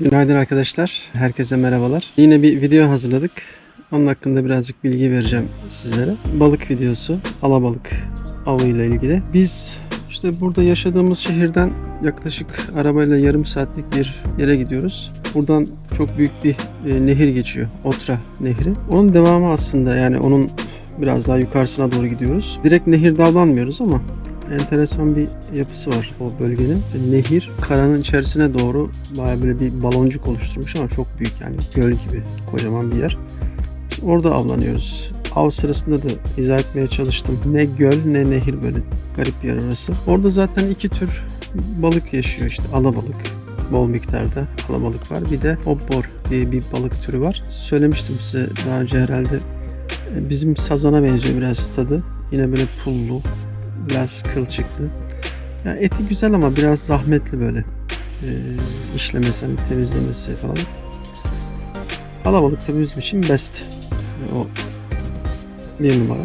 Günaydın arkadaşlar. Herkese merhabalar. Yine bir video hazırladık. Onun hakkında birazcık bilgi vereceğim sizlere. Balık videosu, alabalık avıyla ilgili. Biz işte burada yaşadığımız şehirden yaklaşık arabayla yarım saatlik bir yere gidiyoruz. Buradan çok büyük bir e, nehir geçiyor. Otra Nehri. Onun devamı aslında yani onun biraz daha yukarısına doğru gidiyoruz. Direkt nehirde avlanmıyoruz ama enteresan bir yapısı var o bölgenin. Nehir karanın içerisine doğru baya böyle bir baloncuk oluşturmuş ama çok büyük yani göl gibi kocaman bir yer. İşte orada avlanıyoruz. Av sırasında da izah etmeye çalıştım. Ne göl ne nehir böyle garip bir yer orası. Orada zaten iki tür balık yaşıyor işte alabalık bol miktarda alabalık var. Bir de hobbor diye bir balık türü var. Söylemiştim size daha önce herhalde. Bizim sazana benziyor biraz tadı. Yine böyle pullu, biraz kılçıklı. Yani eti güzel ama biraz zahmetli böyle. Ee, işlemesi, hani temizlemesi falan. Alabalık tabii bizim için best. Yani o bir numara.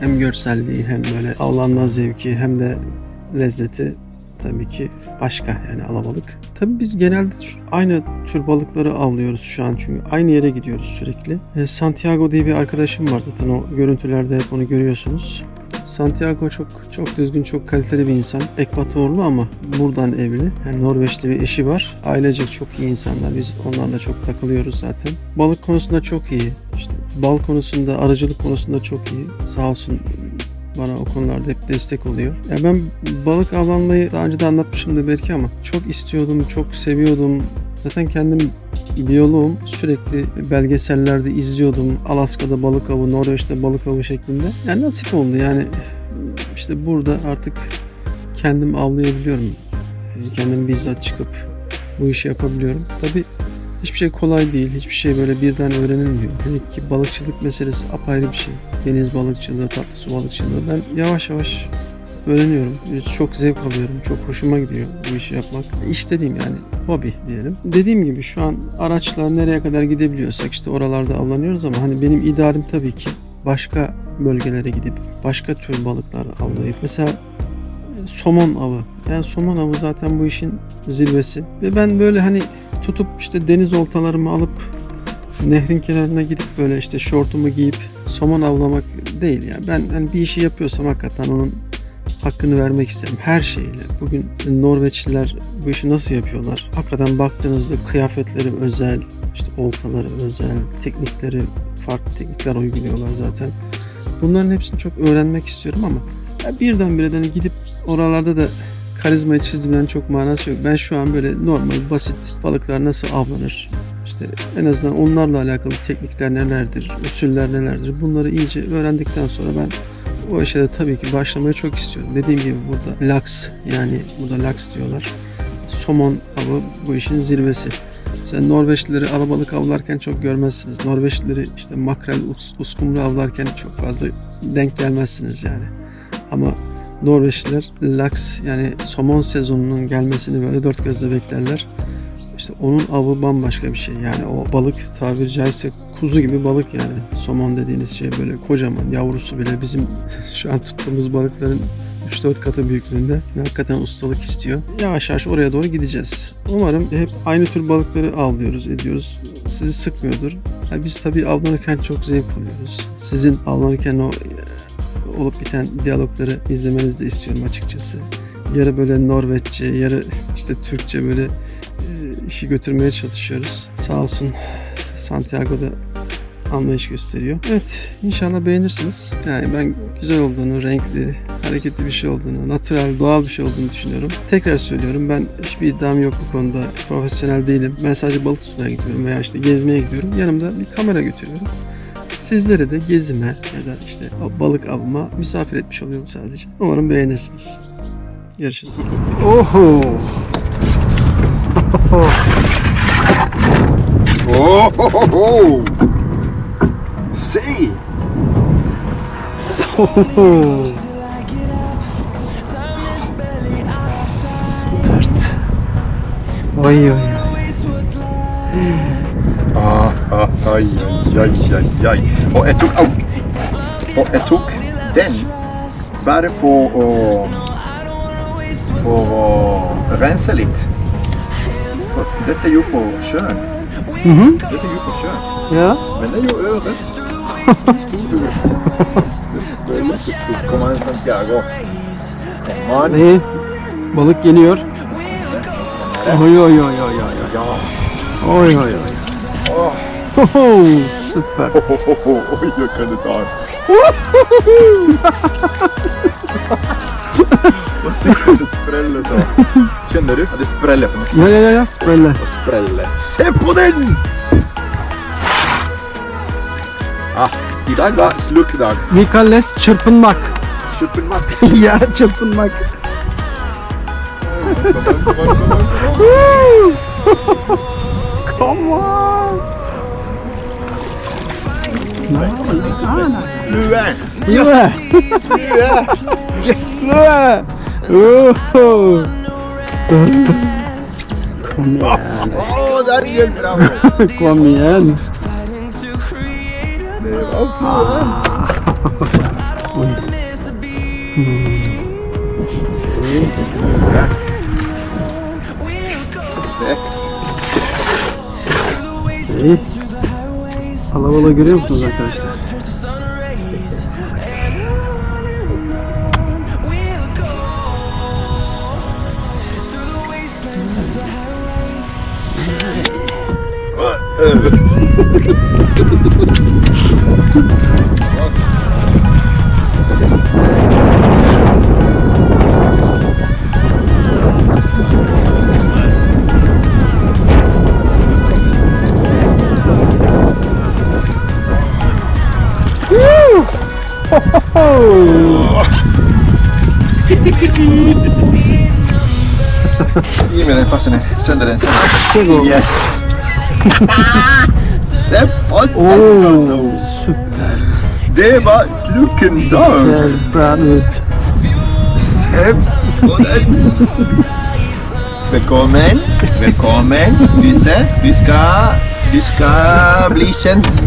Hem görselliği hem böyle avlanma zevki hem de lezzeti tabii ki başka yani alabalık. Tabii biz genelde aynı tür balıkları avlıyoruz şu an çünkü aynı yere gidiyoruz sürekli. E, Santiago diye bir arkadaşım var zaten o görüntülerde hep onu görüyorsunuz. Santiago çok çok düzgün, çok kaliteli bir insan. Ekvatorlu ama buradan evli. Yani Norveçli bir eşi var. Ailecek çok iyi insanlar. Biz onlarla çok takılıyoruz zaten. Balık konusunda çok iyi. İşte bal konusunda, arıcılık konusunda çok iyi. Sağ olsun bana o konularda hep destek oluyor. Ya ben balık avlanmayı daha önce de anlatmışımdır belki ama çok istiyordum, çok seviyordum. Zaten kendim biyoloğum. Sürekli belgesellerde izliyordum. Alaska'da balık avı, Norveç'te balık avı şeklinde. Yani nasip oldu yani işte burada artık kendim avlayabiliyorum. Kendim bizzat çıkıp bu işi yapabiliyorum. Tabi hiçbir şey kolay değil. Hiçbir şey böyle birden öğrenilmiyor. Hele ki balıkçılık meselesi apayrı bir şey. Deniz balıkçılığı, tatlı su balıkçılığı. Ben yavaş yavaş öğreniyorum. Çok zevk alıyorum. Çok hoşuma gidiyor bu işi yapmak. İş dediğim yani hobi diyelim. Dediğim gibi şu an araçlar nereye kadar gidebiliyorsak işte oralarda avlanıyoruz ama hani benim idealim tabii ki başka bölgelere gidip başka tür balıklar avlayıp mesela somon avı. Yani somon avı zaten bu işin zirvesi. Ve ben böyle hani tutup işte deniz oltalarımı alıp nehrin kenarına gidip böyle işte şortumu giyip somon avlamak değil yani. Ben hani bir işi yapıyorsam hakikaten onun hakkını vermek isterim her şeyle. Bugün Norveçliler bu işi nasıl yapıyorlar? Hakikaten baktığınızda kıyafetleri özel, işte oltaları özel, teknikleri farklı teknikler uyguluyorlar zaten. Bunların hepsini çok öğrenmek istiyorum ama ya birdenbire de hani gidip oralarda da karizmayı çizmenin çok manası yok. Ben şu an böyle normal basit balıklar nasıl avlanır? İşte en azından onlarla alakalı teknikler nelerdir, usuller nelerdir bunları iyice öğrendikten sonra ben o işe tabii ki başlamayı çok istiyorum. Dediğim gibi burada laks yani burada laks diyorlar. Somon avı bu işin zirvesi. Sen Norveçlileri alabalık avlarken çok görmezsiniz. Norveçlileri işte makrel, us- uskumru avlarken çok fazla denk gelmezsiniz yani. Ama Norveçliler laks yani somon sezonunun gelmesini böyle dört gözle beklerler. İşte onun avı bambaşka bir şey. Yani o balık tabiri caizse kuzu gibi balık yani. Somon dediğiniz şey böyle kocaman. Yavrusu bile bizim şu an tuttuğumuz balıkların 3-4 katı büyüklüğünde. Ve hakikaten ustalık istiyor. Yavaş yavaş oraya doğru gideceğiz. Umarım hep aynı tür balıkları avlıyoruz, ediyoruz. Sizi sıkmıyordur. Yani biz tabii avlanırken çok zevk alıyoruz. Sizin avlanırken o e, olup biten diyalogları izlemenizi de istiyorum açıkçası. Yarı böyle Norveççe, yarı işte Türkçe böyle işi götürmeye çalışıyoruz. Sağ olsun Santiago'da anlayış gösteriyor. Evet inşallah beğenirsiniz. Yani ben güzel olduğunu, renkli, hareketli bir şey olduğunu, natural, doğal bir şey olduğunu düşünüyorum. Tekrar söylüyorum ben hiçbir iddiam yok bu konuda. Profesyonel değilim. Ben sadece balık tutmaya gidiyorum veya işte gezmeye gidiyorum. Yanımda bir kamera götürüyorum. Sizlere de gezime ya da işte balık avıma misafir etmiş oluyorum sadece. Umarım beğenirsiniz. Görüşürüz. Oho! Oh. Oh, ho, ho, ho. see. So. Dört. Oy oy. Ah, ah, ah, aj, aj, aj. Och jag tog out. Oh, jag tog den. Bara för att, för att rensa lite. Dette er jo på sjøen. Mhm. Dette er jo på sjøen. Ja. Men det er jo ørret. Kommer en Santiago. Man. İyi. Balık geliyor. Oy oy oy oy oy. oy. Oy oy oy. Hoho, Süper. Oi, jeg kan Det spreller så. Skjønner du? At det spreller så mye. Ja ja ja ja. Sprelle. Og spreller. Se på den! Ah, I dag var slukkedag. Vi kalles çırpınmak. Suppenmatt. ya çırpınmak. Come on. Lue! Lue. Lue! Yes! Oh, oh that good bravo. Come in. Back. Back. Back. Back. Evet. Give me that, pass it. Send it in. Yes. Den! süper. Det var slukken dag! Ser bra ut. Se på den! Velkommen. Velkommen. Lyse, du skal, du skal bli kjent.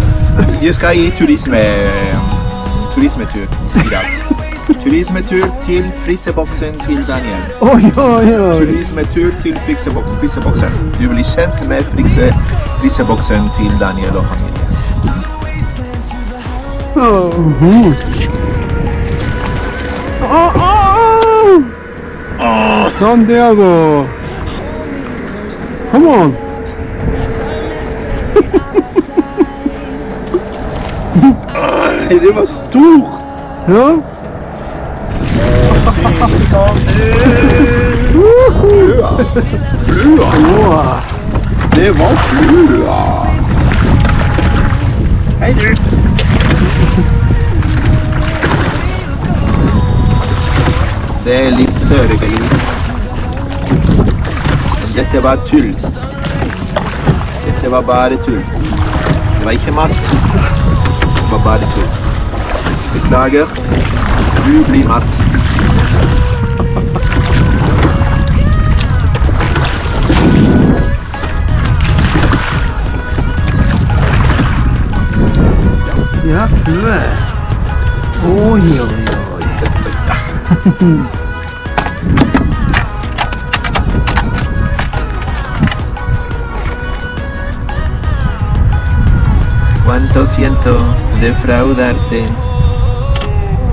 Du skal i turisme, turismetur i dag. Turismetur till frisseboksen till Daniel. Oi, oi, oi. Turismetur til frisseboksen. Du blir kjent med frise, frisseboksen till Daniel og familien. Oh. Mm. Oh, oh, oh. Santiago! Come on! det var stort! Ja? Flua! Flua! Det var flua! Hei, du! Det er litt sørgelig. Dette var tull. Dette var bare tull. Det var ikke mat. Det var bare tull. Beklager. Du blir mat. Jäklar. Oj. Cuánto siento defraudarte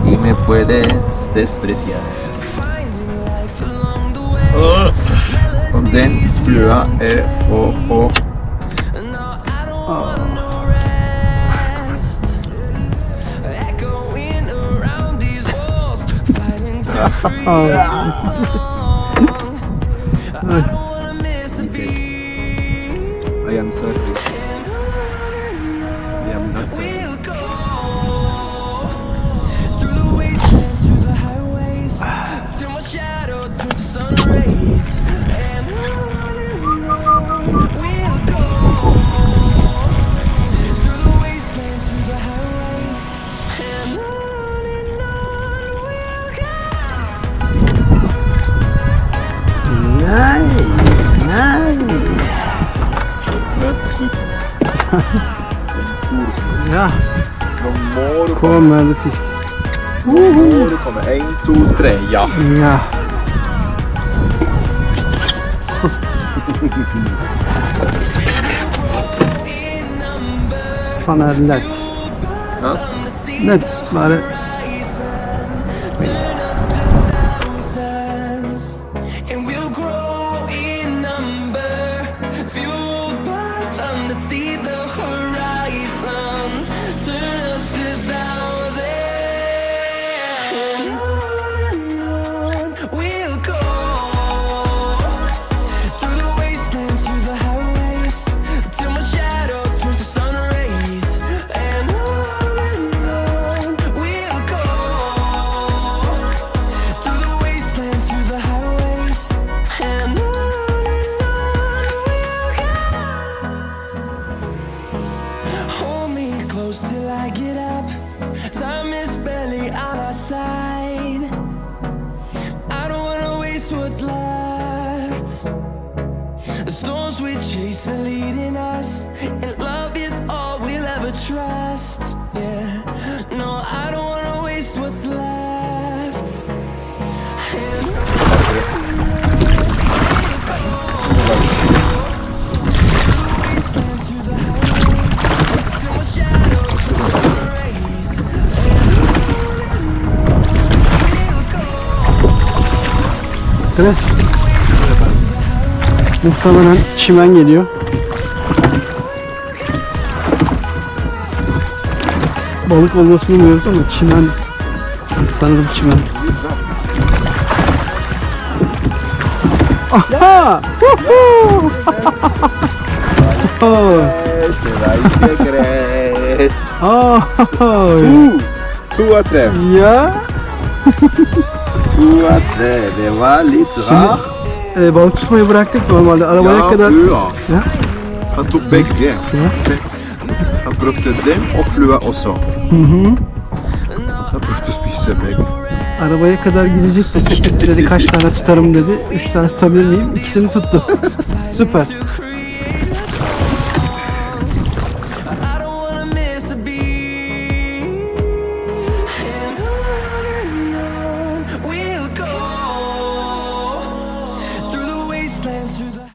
y me puedes despreciar. Oh. Och den flua är. Oh. Oh. Ayan, sir. ja. Kommer du kommer det fisk. Kommer du kommer. En, to, tre. Ja. ja. Fan är det lätt. Ja. Lätt var det. Arkadaş. Muhtemelen çimen geliyor. Balık olmasını umuyoruz ama çimen sanırım çimen. Aha! Oh! Tu atrás. Yeah. Şimdi e, balık tutmayı bıraktık normalde arabaya kadar. Ja. Han tog bägge. Han brukte dem och flua också. Mhm. Han brukte spisa bägge. Arabaya kadar gidecek de dedi kaç tane tutarım dedi. Üç tane tutabilir miyim? İkisini tuttu. Süper.